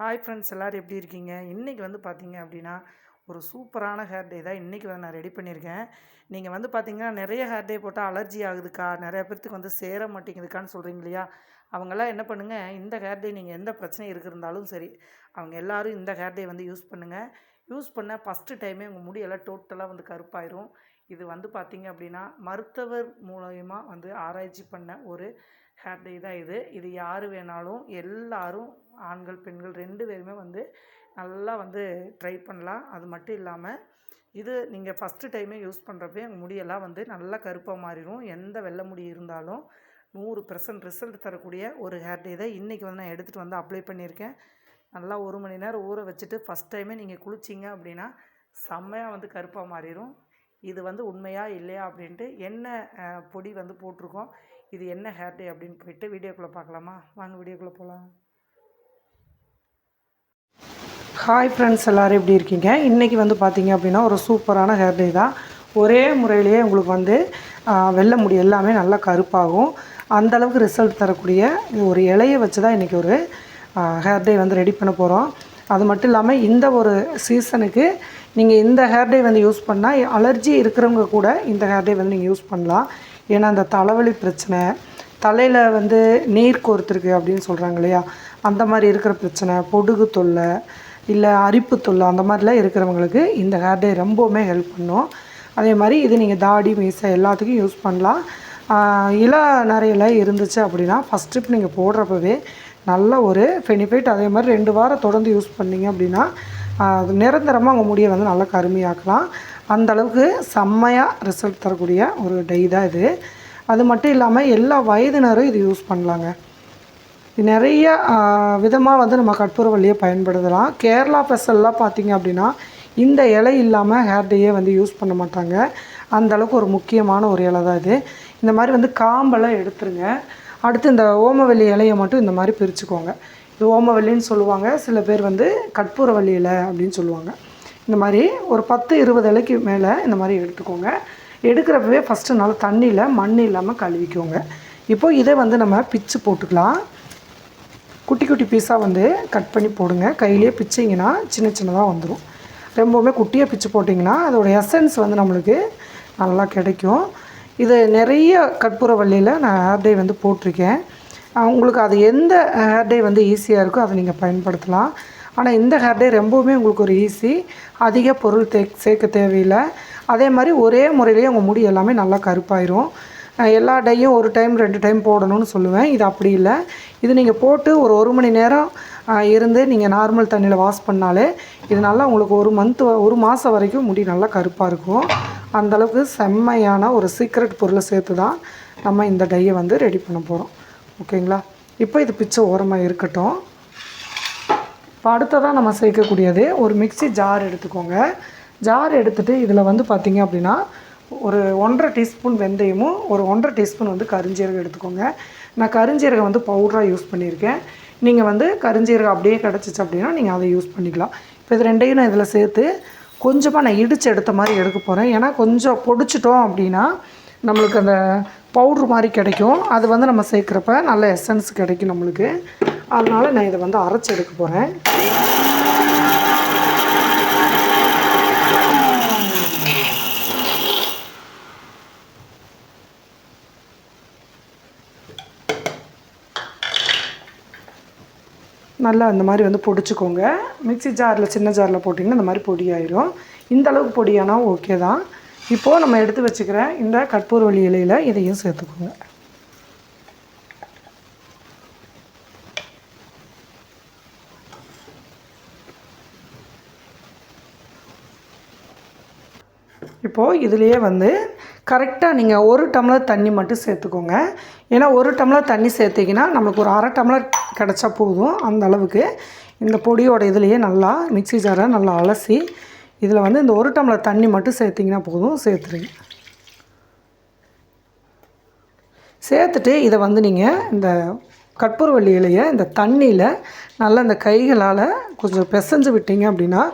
Hi friends எல்லோரும் எப்படி இருக்கீங்க? இன்றைக்கி வந்து பார்த்தீங்க அப்படின்னா ஒரு சூப்பரான ஹேர் டே தான். இன்றைக்கி வந்து நான் ரெடி பண்ணியிருக்கேன். நீங்கள் வந்து பார்த்தீங்கன்னா நிறைய ஹேர் டே போட்டால் அலர்ஜி ஆகுதுக்கா? நிறைய பேர்த்துக்கு வந்து சேர மாட்டேங்குதுக்கான்னு சொல்கிறீங்க இல்லையா? அவங்கெல்லாம் என்ன பண்ணுங்கள் இந்த ஹேர் டே நீங்கள் எந்த பிரச்சனை இருக்கிறதாலும் சரி அவங்க எல்லாரும் இந்த ஹேர் டே வந்து யூஸ் பண்ணுங்கள் யூஸ் பண்ண ஃபஸ்ட்டு டைமே உங்கள் முடியெல்லாம் டோட்டலாக வந்து கருப்பாயிரும். இது வந்து பார்த்தீங்க அப்படின்னா மருத்துவர் மூலயமா வந்து ஆராய்ச்சி பண்ண ஒரு ஹேர் டே தான் இது. இது யார் வேணாலும் எல்லாரும் ஆண்கள் பெண்கள் ரெண்டு பேருமே வந்து நல்லா வந்து ட்ரை பண்ணலாம். அது மட்டும் இல்லாமல் இது நீங்கள் ஃபஸ்ட்டு டைமே யூஸ் பண்ணுறப்பே உங்கள் முடியெல்லாம் வந்து நல்லா கருப்பாக மாறிடும் எந்த வெள்ளை முடி இருந்தாலும் நூறு பெர்சன்ட் ரிசல்ட் தரக்கூடிய ஒரு ஹேர் டே தான் இன்றைக்கி வந்து நான் எடுத்துகிட்டு வந்து அப்ளை பண்ணியிருக்கேன். நல்லா ஒரு மணி நேரம் ஊற வச்சுட்டு ஃபஸ்ட் டைமே நீங்கள் குளிச்சிங்க அப்படின்னா செம்மையாக வந்து கருப்பாக மாறிடும் இது வந்து உண்மையா இல்லையா அப்படின்ட்டு என்ன பொடி வந்து போட்டிருக்கோம். இது என்ன ஹேர் டே அப்படின்னு போயிட்டு வீடியோக்குள்ளே பார்க்கலாமா? வாங்க வீடியோக்குள்ளே போகலாம் ஹாய் ஃப்ரெண்ட்ஸ் எல்லோரும் எப்படி இருக்கீங்க? இன்றைக்கி வந்து பார்த்தீங்க அப்படின்னா ஒரு சூப்பரான ஹேர் டே தான். ஒரே முறையிலேயே உங்களுக்கு வந்து வெள்ளை முடி எல்லாமே நல்லா கருப்பாகும். அந்த அளவுக்கு ரிசல்ட் தரக்கூடிய ஒரு இலையை வச்சு தான் இன்றைக்கி ஒரு ஹேர் டே வந்து ரெடி பண்ண போகிறோம் அது மட்டும் இல்லாமல் இந்த ஒரு சீசனுக்கு நீங்கள் இந்த ஹேர் டே வந்து யூஸ் பண்ணால் அலர்ஜி இருக்கிறவங்க கூட இந்த ஹேர் டே வந்து நீங்கள் யூஸ் பண்ணலாம். ஏன்னா அந்த தலைவலி பிரச்சனை தலையில் வந்து நீர் கோர்த்துருக்கு அப்படின்னு சொல்கிறாங்க இல்லையா? அந்த மாதிரி இருக்கிற பிரச்சனை பொடுகு தொல்லை இல்லை அரிப்பு தொல்லை அந்த மாதிரிலாம் இருக்கிறவங்களுக்கு இந்த ஹேர் டே ரொம்பவுமே ஹெல்ப் பண்ணும். அதே மாதிரி இது நீங்கள் தாடி மீசை எல்லாத்துக்கும் யூஸ் பண்ணலாம். ஆஹ் இள நிறையில இருந்துச்சு அப்படின்னா ஃபஸ்ட் ட்ரிப் நீங்கள் போடுறப்பவே நல்ல ஒரு பெனிஃபிட் அதே மாதிரி ரெண்டு வாரம் தொடர்ந்து யூஸ் பண்ணீங்க அப்படின்னா அது நிரந்தரமாக உங்கள் முடியை வந்து நல்லா கருமையாக்கலாம். அந்தளவுக்கு செம்மையாக ரிசல்ட் தரக்கூடிய ஒரு டை தான் இது. அது மட்டும் இல்லாமல் எல்லா வயதினரும் இது யூஸ் பண்ணலாங்க. நிறைய விதமாக வந்து நம்ம கற்பூரவள்ளியை பயன்படுத்தலாம். கேரளா பெசல்லாம் பார்த்தீங்க அப்படின்னா இந்த இலை இல்லாமல் ஹேர் டேயே வந்து யூஸ் பண்ண மாட்டாங்க. அந்த அளவுக்கு ஒரு முக்கியமான ஒரு இலை தான் இது. இந்த மாதிரி வந்து காம்பெல்லாம் எடுத்துருங்க. அடுத்து இந்த ஓமவல்லி இலையை மட்டும் இந்த மாதிரி பிரிச்சுக்கோங்க. இது ஓமவல்லின்னு சொல்லுவாங்க. சில பேர் வந்து கற்பூரவள்ளி இலை அப்படின்னு சொல்லுவாங்க. இந்த மாதிரி ஒரு பத்து இருபது இலைக்கு மேலே இந்த மாதிரி எடுத்துக்கோங்க. எடுக்கிறப்பவே ஃபஸ்ட்டு நல்லா தண்ணியில் மண் இல்லாமல் கழுவிக்கோங்க. இப்போ இதை வந்து நம்ம பிச்சு போட்டுக்கலாம். குட்டி குட்டி பீஸாக வந்து கட் பண்ணி போடுங்க. கையிலேயே பிச்சிங்கன்னா சின்ன சின்னதாக வந்துடும் ரொம்பவுமே குட்டியாக பிச்சு போட்டிங்கன்னா அதோட எசன்ஸ் வந்து நம்மளுக்கு நல்லா கிடைக்கும். இது நிறைய கற்பூரவள்ளியில் நான் ஹேர் டே வந்து போட்டிருக்கேன். உங்களுக்கு அது எந்த ஹேர் டே வந்து ஈஸியாக இருக்கோ அதை நீங்கள் பயன்படுத்தலாம். ஆனால் இந்த ஹேர் டே ரொம்பவுமே உங்களுக்கு ஒரு ஈஸி அதிக பொருள் தே சேர்க்க தேவையில்லை. அதே மாதிரி ஒரே முறையிலேயே உங்கள் முடி எல்லாமே நல்லா கருப்பாயிரும். எல்லா டையும் ஒரு டைம் ரெண்டு டைம் போடணும்னு சொல்லுவேன். இது அப்படி இல்லை. இது நீங்கள் போட்டு ஒரு ஒரு மணி நேரம் இருந்து நீங்கள் நார்மல் தண்ணியில் வாஷ் பண்ணாலே இது நல்லா உங்களுக்கு ஒரு மந்த் ஒரு மாதம் வரைக்கும் முடி நல்லா கருப்பாக இருக்கும். அந்தளவுக்கு செம்மையான ஒரு சீக்ரெட் பொருளை சேர்த்து தான் நம்ம இந்த டையை வந்து ரெடி பண்ண போகிறோம் ஓகேங்களா இப்போ இது பிச்சை ஓரமாக இருக்கட்டும். இப்போ அடுத்ததாக நம்ம சேர்க்கக்கூடியது ஒரு மிக்ஸி ஜார் எடுத்துக்கோங்க. ஜார் எடுத்துகிட்டு இதில் வந்து பார்த்தீங்க அப்படின்னா ஒரு ஒன்றரை டீஸ்பூன் வெந்தயமும் ஒரு ஒன்றரை டீஸ்பூன் வந்து கருஞ்சீரகம் எடுத்துக்கோங்க. நான் கருஞ்சீரகம் வந்து பவுடராக யூஸ் பண்ணியிருக்கேன். நீங்கள் வந்து கருஞ்சீரகம் அப்படியே கிடச்சிச்சு அப்படின்னா நீங்கள் அதை யூஸ் பண்ணிக்கலாம். இப்போ இது ரெண்டையும் நான் இதில் சேர்த்து கொஞ்சமாக நான் இடித்து எடுத்த மாதிரி எடுக்க போகிறேன் ஏன்னா கொஞ்சம் பொடிச்சிட்டோம் அப்படின்னா நம்மளுக்கு அந்த பவுட்ரு மாதிரி கிடைக்கும். அது வந்து நம்ம சேர்க்குறப்ப நல்ல எசன்ஸ் கிடைக்கும் நம்மளுக்கு. அதனால் நான் இதை வந்து அரைச்சி எடுக்க போகிறேன் நல்லா அந்த மாதிரி வந்து பொடிச்சுக்கோங்க. மிக்ஸி ஜாரில் சின்ன ஜாரில் போட்டிங்கன்னா இந்த மாதிரி பொடி ஆயிரும். இந்த அளவுக்கு பொடியானால் ஓகே தான். இப்போது நம்ம எடுத்து வச்சுக்கிற இந்த கற்பூரவள்ளி இலையில் இதையும் சேர்த்துக்கோங்க. இப்போது இதுலேயே வந்து கரெக்டாக நீங்கள் ஒரு டம்ளர் தண்ணி மட்டும் சேர்த்துக்கோங்க. ஏன்னா ஒரு டம்ளர் தண்ணி சேர்த்திங்கன்னா நம்மளுக்கு ஒரு அரை டம்ளர் கிடச்சா போதும் அந்த அளவுக்கு. இந்த பொடியோட இதுலேயே நல்லா மிக்ஸி ஜாரை நல்லா அலசி இதில் வந்து இந்த ஒரு டம்ளர் தண்ணி மட்டும் சேர்த்திங்கன்னா போதும் சேர்த்துருங்க. சேர்த்துட்டு இதை வந்து நீங்கள் இந்த கற்பூரவள்ளி இலையை இந்த தண்ணியில் நல்லா இந்த கைகளால் கொஞ்சம் பிசைஞ்சு விட்டீங்க அப்படின்னா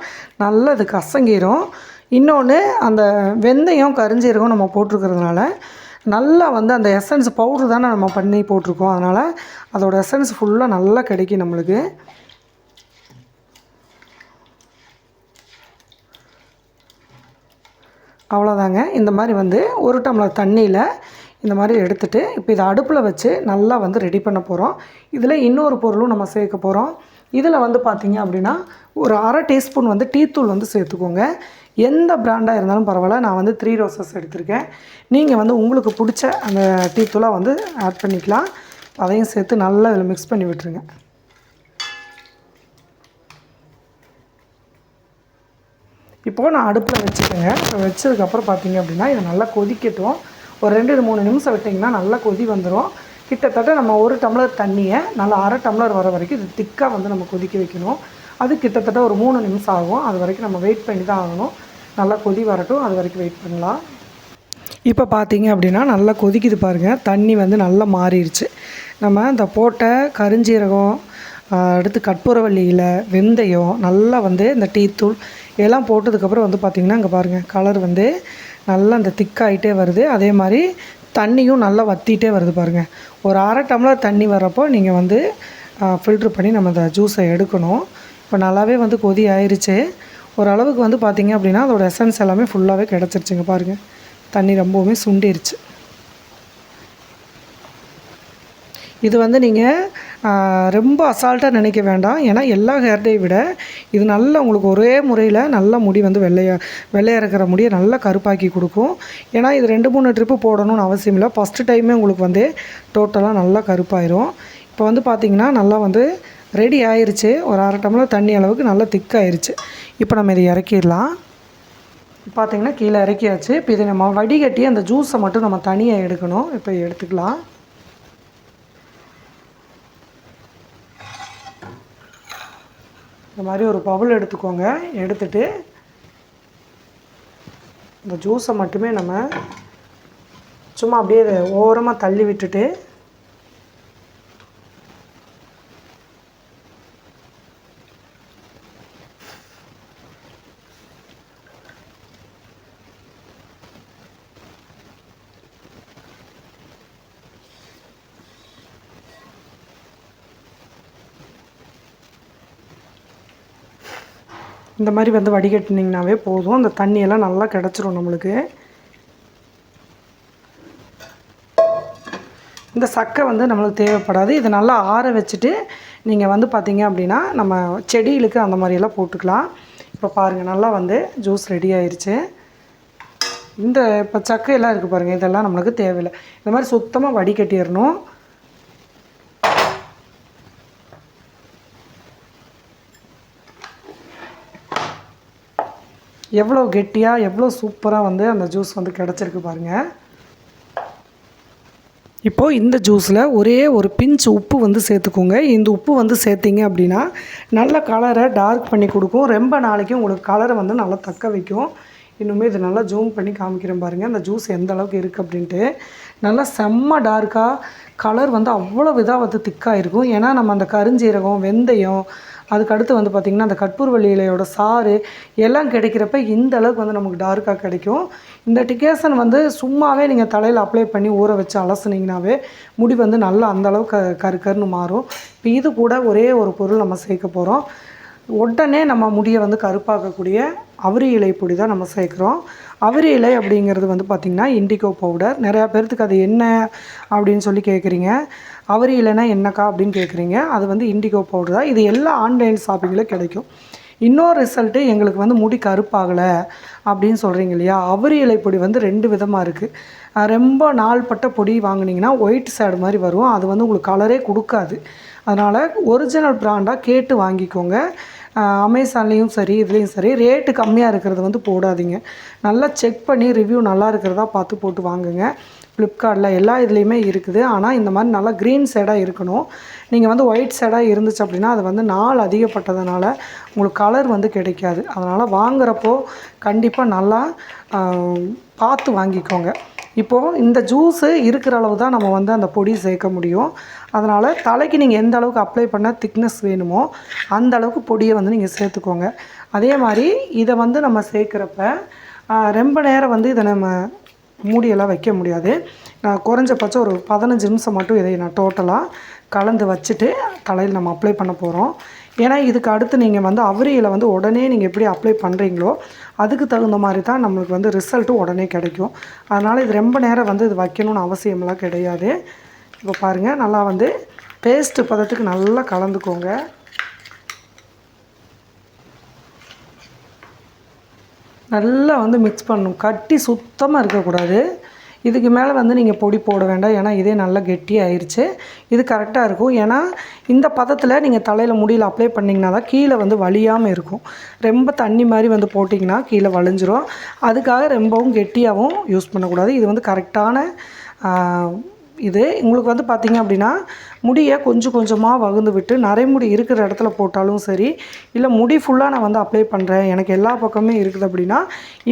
நல்லா இது கசங்கிரும் இன்னொன்று அந்த வெந்தயம் கரிஞ்சீரகம் நம்ம போட்டிருக்கிறதுனால நல்லா வந்து அந்த எசன்ஸ் பவுட்ரு தானே நம்ம பண்ணி போட்டிருக்கோம். அதனால் அதோடய எசன்ஸ் ஃபுல்லாக நல்லா கிடைக்கும் நம்மளுக்கு. அவ்வளோதாங்க இந்த மாதிரி வந்து ஒரு டம்ளர் தண்ணியில் இந்த மாதிரி எடுத்துகிட்டு இப்போ இதை அடுப்பில் வச்சு நல்லா வந்து ரெடி பண்ண போகிறோம் இதில் இன்னொரு பொருளும் நம்ம சேர்க்க போகிறோம் இதில் வந்து பார்த்திங்க அப்படின்னா ஒரு அரை டீஸ்பூன் வந்து டீத்தூள் வந்து சேர்த்துக்கோங்க. எந்த பிராண்டாக இருந்தாலும் பரவாயில்ல. நான் வந்து த்ரீ ரோசஸ் எடுத்திருக்கேன். நீங்கள் வந்து உங்களுக்கு பிடிச்ச அந்த டீத்தூளாக வந்து ஆட் பண்ணிக்கலாம். அதையும் சேர்த்து நல்லா இதில் மிக்ஸ் பண்ணி விட்டுருங்க. இப்போது நான் அடுப்பில் வச்சுக்கோங்க. இப்போ வச்சதுக்கப்புறம் பார்த்தீங்க அப்படின்னா இதை நல்லா கொதிக்கட்டும். ஒரு ரெண்டு மூணு நிமிஷம் விட்டிங்கன்னா நல்லா கொதி வந்துடும் கிட்டத்தட்ட நம்ம ஒரு டம்ளர் தண்ணியை நல்லா அரை டம்ளர் வர வரைக்கும் இது திக்காக வந்து நம்ம கொதிக்க வைக்கணும். அது கிட்டத்தட்ட ஒரு மூணு நிமிஷம் ஆகும். அது வரைக்கும் நம்ம வெயிட் பண்ணி தான் ஆகணும். நல்லா கொதி வரட்டும். அது வரைக்கும் வெயிட் பண்ணலாம். இப்போ பார்த்தீங்க அப்படின்னா நல்லா கொதிக்குது பாருங்கள் தண்ணி வந்து நல்லா மாறிடுச்சு. நம்ம இந்த போட்ட கருஞ்சீரகம் அடுத்து கற்பூரவள்ளியில் வெந்தயம் நல்லா வந்து இந்த டீத்தூள் எல்லாம் போட்டதுக்கப்புறம் வந்து பார்த்திங்கன்னா இங்கே பாருங்கள் கலர் வந்து நல்லா அந்த திக்காகிட்டே வருது. அதே மாதிரி தண்ணியும் நல்லா வற்றிட்டே வருது பாருங்கள் ஒரு அரை டம்ளர் தண்ணி வர்றப்போ நீங்கள் வந்து ஃபில்ட்ரு பண்ணி நம்ம இந்த ஜூஸை எடுக்கணும். இப்போ நல்லாவே வந்து கொதி ஆயிருச்சு. ஓரளவுக்கு வந்து பார்த்திங்க அப்படின்னா அதோட எசன்ஸ் எல்லாமே ஃபுல்லாகவே கிடச்சிருச்சுங்க பாருங்கள் தண்ணி ரொம்பவுமே சுண்டிருச்சு. இது வந்து நீங்கள் ரொம்ப அசால்ட்டாக நினைக்க வேண்டாம். ஏன்னா எல்லா ஹேர் டே விட இது நல்லா உங்களுக்கு ஒரே முறையில் நல்ல முடி வந்து வெள்ளையா வெள்ளையா இருக்கிற முடியை நல்லா கருப்பாக்கி கொடுக்கும். ஏன்னா இது ரெண்டு மூணு ட்ரிப்பு போடணும்னு அவசியம் இல்லை. ஃபஸ்ட்டு டைமே உங்களுக்கு வந்து டோட்டலாக நல்லா கருப்பாயிரும். இப்போ வந்து பார்த்திங்கன்னா நல்லா வந்து ரெடி ஆயிடுச்சு ஒரு அரை டம்ளர் தண்ணி அளவுக்கு நல்லா திக்காயிருச்சு இப்போ நம்ம இதை இறக்கிடலாம். பார்த்திங்கன்னா கீழே இறக்கியாச்சு. இப்போ இதை நம்ம வடிகட்டி அந்த ஜூஸை மட்டும் நம்ம தனியாக எடுக்கணும். இப்போ எடுத்துக்கலாம். இந்த மாதிரி ஒரு பவுல் எடுத்துக்கோங்க. எடுத்துட்டு இந்த ஜூஸை மட்டுமே நம்ம சும்மா அப்படியே ஓரமாக தள்ளி விட்டுட்டு இந்த மாதிரி வந்து வடிகட்டினிங்கனாவே போதும். அந்த தண்ணியெல்லாம் நல்லா கிடச்சிரும் நம்மளுக்கு. இந்த சக்கை வந்து நம்மளுக்கு தேவைப்படாது. இதை நல்லா ஆற வச்சுட்டு நீங்கள் வந்து பார்த்திங்க அப்படின்னா நம்ம செடிகளுக்கு அந்த மாதிரியெல்லாம் போட்டுக்கலாம். இப்போ பாருங்கள் நல்லா வந்து ஜூஸ் ரெடி ஆயிடுச்சு இந்த இப்போ சக்கையெல்லாம் இருக்குது பாருங்கள் இதெல்லாம் நம்மளுக்கு தேவையில்லை. இந்த மாதிரி சுத்தமாக வடிகட்டிடணும். எவ்வளோ கெட்டியாக எவ்வளோ சூப்பராக வந்து அந்த ஜூஸ் வந்து கிடச்சிருக்கு பாருங்கள் இப்போது இந்த ஜூஸில் ஒரே ஒரு பிஞ்ச் உப்பு வந்து சேர்த்துக்கோங்க. இந்த உப்பு வந்து சேர்த்திங்க அப்படின்னா நல்ல கலரை டார்க் பண்ணி கொடுக்கும். ரொம்ப நாளைக்கு உங்களுக்கு கலரை வந்து நல்லா தக்க வைக்கும். இன்னுமே இது நல்லா ஜூம் பண்ணி காமிக்கிறேன் பாருங்கள் அந்த ஜூஸ் எந்த அளவுக்கு இருக்குது அப்படின்ட்டு. நல்லா செம்ம டார்க்காக கலர் வந்து அவ்வளோ இதாக வந்து திக்காக இருக்கும். ஏன்னா நம்ம அந்த கருஞ்சீரகம் வெந்தயம் அதுக்கு அடுத்து வந்து பார்த்திங்கன்னா அந்த கற்பூர்வள்ளி இலையோட சாறு எல்லாம் கிடைக்கிறப்ப இந்த அளவுக்கு வந்து நமக்கு டார்க்காக கிடைக்கும். இந்த டிகேசன் வந்து சும்மாவே நீங்கள் தலையில் அப்ளை பண்ணி ஊற வச்சு அலசுனீங்கனாவே முடி வந்து நல்லா அந்தளவுக்கு க கரு கருன்னு மாறும். இப்போ இது கூட ஒரே ஒரு பொருள் நம்ம சேர்க்க போகிறோம் உடனே நம்ம முடியை வந்து கருப்பாக்கக்கூடிய அவரி இலை பொடி தான் நம்ம சேர்க்குறோம். அவரி இலை அப்படிங்கிறது வந்து பார்த்திங்கன்னா இண்டிகோ பவுடர் நிறையா பேர்த்துக்கு அது என்ன அப்படின்னு சொல்லி கேட்குறீங்க அவரி இலைனா என்னக்கா அப்படின்னு கேட்குறீங்க அது வந்து இண்டிகோ பவுடர் தான். இது எல்லா ஆன்லைன் ஷாப்பிங்கில் கிடைக்கும். இன்னொரு ரிசல்ட்டு எங்களுக்கு வந்து முடி கருப்பாகலை அப்படின்னு சொல்கிறீங்க இல்லையா? அவரி இலை பொடி வந்து ரெண்டு விதமாக இருக்குது ரொம்ப நாள்பட்ட பொடி வாங்கினீங்கன்னா ஒயிட் சேடு மாதிரி வரும். அது வந்து உங்களுக்கு கலரே கொடுக்காது. அதனால் ஒரிஜினல் ப்ராண்டாக கேட்டு வாங்கிக்கோங்க. அமேசான்லேயும் சரி இதுலேயும் சரி ரேட்டு கம்மியாக இருக்கிறது வந்து போடாதீங்க. நல்லா செக் பண்ணி ரிவ்யூ நல்லா இருக்கிறதா பார்த்து போட்டு வாங்குங்க. ஃப்ளிப்கார்ட்டில் எல்லா இதுலேயுமே இருக்குது. ஆனால் இந்த மாதிரி நல்லா க்ரீன் ஷேடாக இருக்கணும். நீங்கள் வந்து ஒயிட் ஷேடாக இருந்துச்சு அப்படின்னா அது வந்து நாள் அதிகப்பட்டதுனால உங்களுக்கு கலர் வந்து கிடைக்காது. அதனால் வாங்குறப்போ கண்டிப்பாக நல்லா பார்த்து வாங்கிக்கோங்க. இப்போது இந்த ஜூஸு இருக்கிற அளவு தான் நம்ம வந்து அந்த பொடி சேர்க்க முடியும். அதனால் தலைக்கு நீங்கள் எந்த அளவுக்கு அப்ளை பண்ண திக்னஸ் வேணுமோ அந்த அளவுக்கு பொடியை வந்து நீங்கள் சேர்த்துக்கோங்க. அதே மாதிரி இதை வந்து நம்ம சேர்க்குறப்ப ரொம்ப நேரம் வந்து இதை நம்ம மூடியெல்லாம் வைக்க முடியாது. நான் குறைஞ்சபட்சம் ஒரு பதினஞ்சு நிமிஷம் மட்டும் இதை நான் டோட்டலாக கலந்து வச்சுட்டு தலையில் நம்ம அப்ளை பண்ண போகிறோம் ஏன்னா இதுக்கு அடுத்து நீங்கள் வந்து அவரியில் வந்து உடனே நீங்கள் எப்படி அப்ளை பண்ணுறீங்களோ அதுக்கு தகுந்த மாதிரி தான் நம்மளுக்கு வந்து ரிசல்ட்டும் உடனே கிடைக்கும். அதனால் இது ரொம்ப நேரம் வந்து இது வைக்கணும்னு அவசியமெல்லாம் கிடையாது. இப்போ பாருங்கள் நல்லா வந்து பேஸ்ட்டு பதத்துக்கு நல்லா கலந்துக்கோங்க. நல்லா வந்து மிக்ஸ் பண்ணணும். கட்டி சுத்தமாக இருக்கக்கூடாது. இதுக்கு மேலே வந்து நீங்கள் பொடி போட வேண்டாம். ஏன்னா இதே நல்லா கெட்டி ஆயிடுச்சு இது கரெக்டாக இருக்கும். ஏன்னா இந்த பதத்தில் நீங்கள் தலையில் முடியில் அப்ளை பண்ணிங்கன்னா தான் கீழே வந்து வலியாமல் இருக்கும். ரொம்ப தண்ணி மாதிரி வந்து போட்டிங்கன்னா கீழே வலிஞ்சிரும். அதுக்காக ரொம்பவும் கெட்டியாகவும் யூஸ் பண்ணக்கூடாது. இது வந்து கரெக்டான இது உங்களுக்கு வந்து பார்த்திங்க அப்படின்னா முடியை கொஞ்சம் கொஞ்சமாக வகுந்து விட்டு நரைமுடி இருக்கிற இடத்துல போட்டாலும் சரி இல்லை முடி ஃபுல்லாக நான் வந்து அப்ளை பண்ணுறேன் எனக்கு எல்லா பக்கமே இருக்குது அப்படின்னா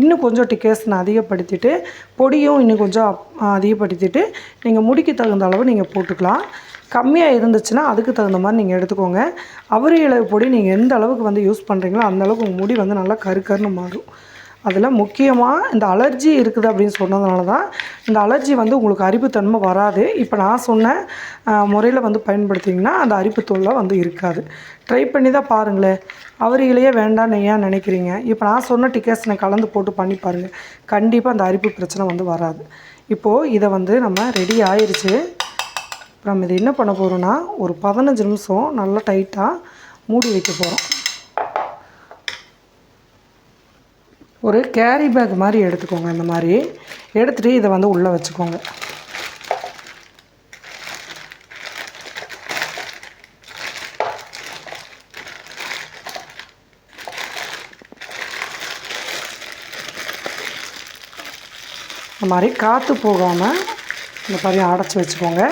இன்னும் கொஞ்சம் டிக்கேஸ் நான் அதிகப்படுத்திட்டு பொடியும் இன்னும் கொஞ்சம் அதிகப்படுத்திட்டு நீங்கள் முடிக்கு தகுந்த அளவு நீங்கள் போட்டுக்கலாம். கம்மியாக இருந்துச்சுன்னா அதுக்கு தகுந்த மாதிரி நீங்கள் எடுத்துக்கோங்க. அவரி இலவு பொடி நீங்கள் எந்த அளவுக்கு வந்து யூஸ் பண்ணுறீங்களோ அந்தளவுக்கு உங்கள் முடி வந்து நல்லா கருக்கருன்னு மாறும். அதில் முக்கியமாக இந்த அலர்ஜி இருக்குது அப்படின்னு சொன்னதுனால தான் இந்த அலர்ஜி வந்து உங்களுக்கு அரிப்புத்தன்மை வராது. இப்போ நான் சொன்ன முறையில் வந்து பயன்படுத்திங்கன்னா அந்த அரிப்பு தொல்லை வந்து இருக்காது. ட்ரை பண்ணி தான் பாருங்களேன். அவர்களையே வேண்டாம்னு ஏன் நினைக்கிறீங்க? இப்போ நான் சொன்ன டிக்கெட்ஸனை கலந்து போட்டு பண்ணி பாருங்கள் கண்டிப்பாக அந்த அரிப்பு பிரச்சனை வந்து வராது. இப்போது இதை வந்து நம்ம ரெடி ஆயிடுச்சு அப்புறம் இதை என்ன பண்ண போகிறோன்னா ஒரு பதினஞ்சு நிமிஷம் நல்லா டைட்டாக மூடி வைக்க போகிறோம் ஒரு கேரி பேக் மாதிரி எடுத்துக்கோங்க இந்த மாதிரி. எடுத்துகிட்டு இதை வந்து உள்ளே வச்சுக்கோங்க. இந்த மாதிரி காற்று போகாமல் இந்த மாதிரி அடைச்சி வச்சுக்கோங்க.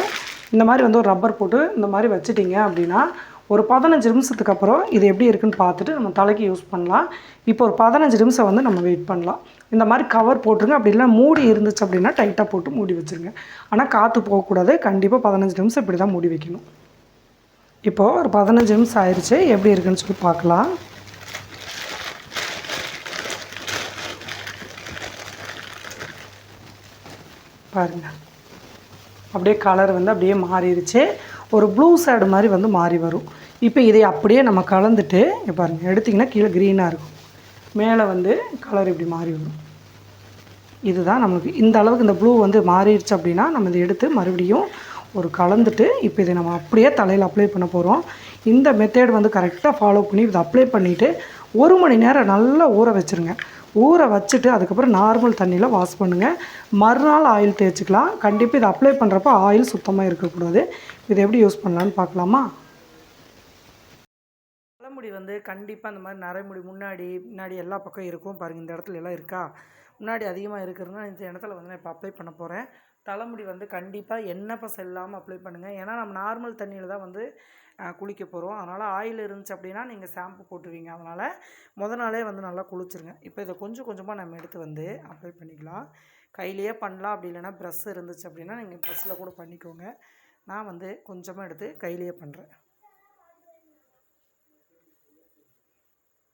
இந்த மாதிரி வந்து ஒரு ரப்பர் போட்டு இந்த மாதிரி வச்சுட்டிங்க அப்படின்னா ஒரு பதினஞ்சு நிமிஷத்துக்கு அப்புறம் இது எப்படி இருக்குன்னு பார்த்துட்டு நம்ம தலைக்கு யூஸ் பண்ணலாம். இப்போ ஒரு பதினஞ்சு நிமிஷம் வந்து நம்ம வெயிட் பண்ணலாம். இந்த மாதிரி கவர் போட்டுருங்க. அப்படி இல்லை மூடி இருந்துச்சு அப்படின்னா டைட்டாக போட்டு மூடி வச்சுருங்க. ஆனால் காற்று போகக்கூடாது. கண்டிப்பாக பதினஞ்சு நிமிஷம் இப்படி தான் மூடி வைக்கணும். இப்போது ஒரு பதினஞ்சு நிமிஷம் ஆயிடுச்சு எப்படி இருக்குன்னு சொல்லி பார்க்கலாம். பாருங்கள் அப்படியே கலர் வந்து அப்படியே மாறிடுச்சு. ஒரு ப்ளூ சேடு மாதிரி வந்து மாறி வரும். இப்போ இதை அப்படியே நம்ம கலந்துட்டு பாருங்கள் எடுத்திங்கன்னா கீழே க்ரீனாக இருக்கும். மேலே வந்து கலர் இப்படி மாறி வரும். இதுதான் நம்மளுக்கு இந்த அளவுக்கு இந்த ப்ளூ வந்து மாறிடுச்சு அப்படின்னா நம்ம இதை எடுத்து மறுபடியும் ஒரு கலந்துட்டு இப்போ இதை நம்ம அப்படியே தலையில் அப்ளை பண்ண போகிறோம் இந்த மெத்தேட் வந்து கரெக்டாக ஃபாலோ பண்ணி இதை அப்ளை பண்ணிவிட்டு ஒரு மணி நேரம் நல்லா ஊற வச்சுருங்க. ஊற வச்சுட்டு அதுக்கப்புறம் நார்மல் தண்ணியில் வாஷ் பண்ணுங்கள் மறுநாள் ஆயில் தேய்ச்சிக்கலாம். கண்டிப்பாக இதை அப்ளை பண்ணுறப்ப ஆயில் சுத்தமாக இருக்கக்கூடாது. இதை எப்படி யூஸ் பண்ணலான்னு பார்க்கலாமா? தலைமுடி வந்து கண்டிப்பாக இந்த மாதிரி நரைமுடி முன்னாடி பின்னாடி எல்லா பக்கம் இருக்கும். பாருங்கள் இந்த இடத்துல எல்லாம் இருக்கா? முன்னாடி அதிகமாக இருக்கிறதுனா இந்த இடத்துல வந்து நான் இப்போ அப்ளை பண்ண போகிறேன் தலைமுடி வந்து கண்டிப்பாக எண்ணெய் பசம் இல்லாமல் அப்ளை பண்ணுங்கள் ஏன்னா நம்ம நார்மல் தண்ணியில் தான் வந்து குளிக்க போகிறோம் அதனால் ஆயில் இருந்துச்சு அப்படின்னா நீங்கள் ஷாம்பு போட்டுருவீங்க. அதனால் முத நாளே வந்து நல்லா குளிச்சுருங்க. இப்போ இதை கொஞ்சம் கொஞ்சமாக நம்ம எடுத்து வந்து அப்ளை பண்ணிக்கலாம். கையிலையே பண்ணலாம். அப்படி இல்லைனா ப்ரெஷ் இருந்துச்சு அப்படின்னா நீங்கள் ப்ரெஷ்ஷில் கூட பண்ணிக்கோங்க. நான் வந்து கொஞ்சமாக எடுத்து கையிலையே பண்ணுறேன்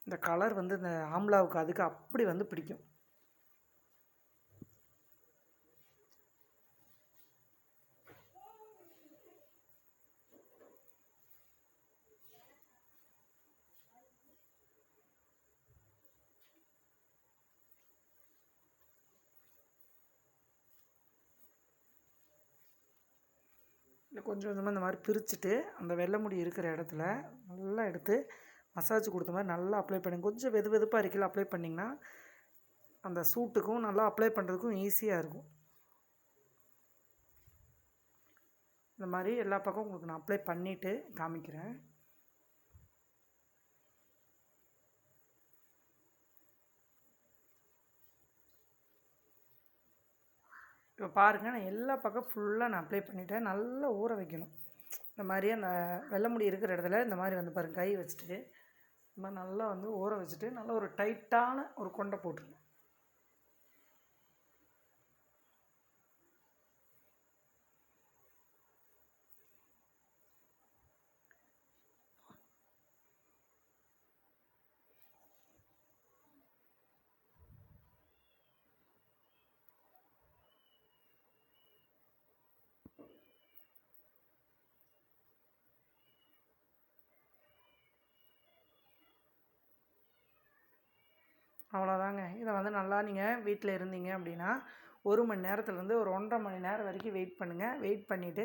இந்த கலர் வந்து இந்த ஆம்லாவுக்கு அதுக்கு அப்படி வந்து பிடிக்கும். கொஞ்சம் கொஞ்சமாக இந்த மாதிரி பிரிச்சுட்டு அந்த வெள்ளை முடி இருக்கிற இடத்துல நல்லா எடுத்து மசாஜ் கொடுத்த மாதிரி நல்லா அப்ளை பண்ணுங்க. கொஞ்சம் வெது வெதுப்பாக இருக்கையில் அப்ளை பண்ணிங்கன்னா அந்த சூட்டுக்கும் நல்லா அப்ளை பண்ணுறதுக்கும் ஈஸியாக இருக்கும். இந்த மாதிரி எல்லா பக்கம் உங்களுக்கு நான் அப்ளை பண்ணிவிட்டு காமிக்கிறேன். இப்போ பாருங்கள் நான் எல்லா பக்கம் ஃபுல்லாக நான் அப்ளை பண்ணிவிட்டேன் நல்லா ஊற வைக்கணும். இந்த மாதிரி அந்த வெள்ளை முடி இருக்கிற இடத்துல இந்த மாதிரி வந்து பாருங்கள் கை வச்சுட்டு இந்த மாதிரி நல்லா வந்து ஊற வச்சுட்டு நல்லா ஒரு டைட்டான ஒரு கொண்டை போட்டுருங்க. அவ்வளோதாங்க. இதை வந்து நல்லா நீங்கள் வீட்டில் இருந்தீங்க அப்படின்னா ஒரு மணி நேரத்துலேருந்து ஒரு ஒன்றரை மணி நேரம் வரைக்கும் வெயிட் பண்ணுங்கள் வெயிட் பண்ணிவிட்டு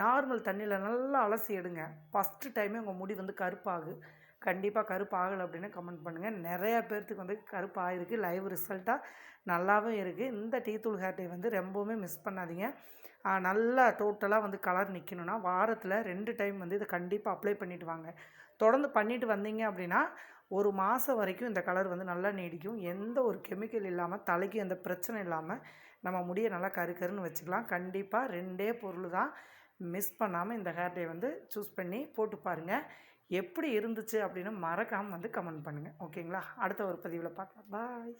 நார்மல் தண்ணியில் நல்லா அலசி எடுங்க. ஃபஸ்ட்டு டைமே உங்கள் முடி வந்து கருப்பாகு. கண்டிப்பாக கருப்பு ஆகலை அப்படின்னு கமெண்ட் பண்ணுங்கள் நிறையா பேர்த்துக்கு வந்து கருப்பு ஆகிருக்கு லைவ் ரிசல்ட்டாக நல்லாவும் இருக்குது இந்த டீ தூள் ஹேர் வந்து ரொம்பவுமே மிஸ் பண்ணாதீங்க. நல்லா டோட்டலாக வந்து கலர் நிற்கணும்னா வாரத்தில் ரெண்டு டைம் வந்து இதை கண்டிப்பாக அப்ளை பண்ணிவிட்டு வாங்க. தொடர்ந்து பண்ணிட்டு வந்தீங்க அப்படின்னா ஒரு மாதம் வரைக்கும் இந்த கலர் வந்து நல்லா நீடிக்கும். எந்த ஒரு கெமிக்கல் இல்லாமல் தலைக்கு எந்த பிரச்சனை இல்லாமல் நம்ம முடியை நல்லா கரு கருன்னு வச்சுக்கலாம். கண்டிப்பாக ரெண்டே பொருள் தான் மிஸ் பண்ணாமல் இந்த ஹேர் டே வந்து சூஸ் பண்ணி போட்டு பாருங்கள் எப்படி இருந்துச்சு அப்படின்னு மறக்காமல் வந்து கமெண்ட் பண்ணுங்கள் ஓகேங்களா அடுத்த ஒரு பதிவில் பார்க்கலாம். பாய்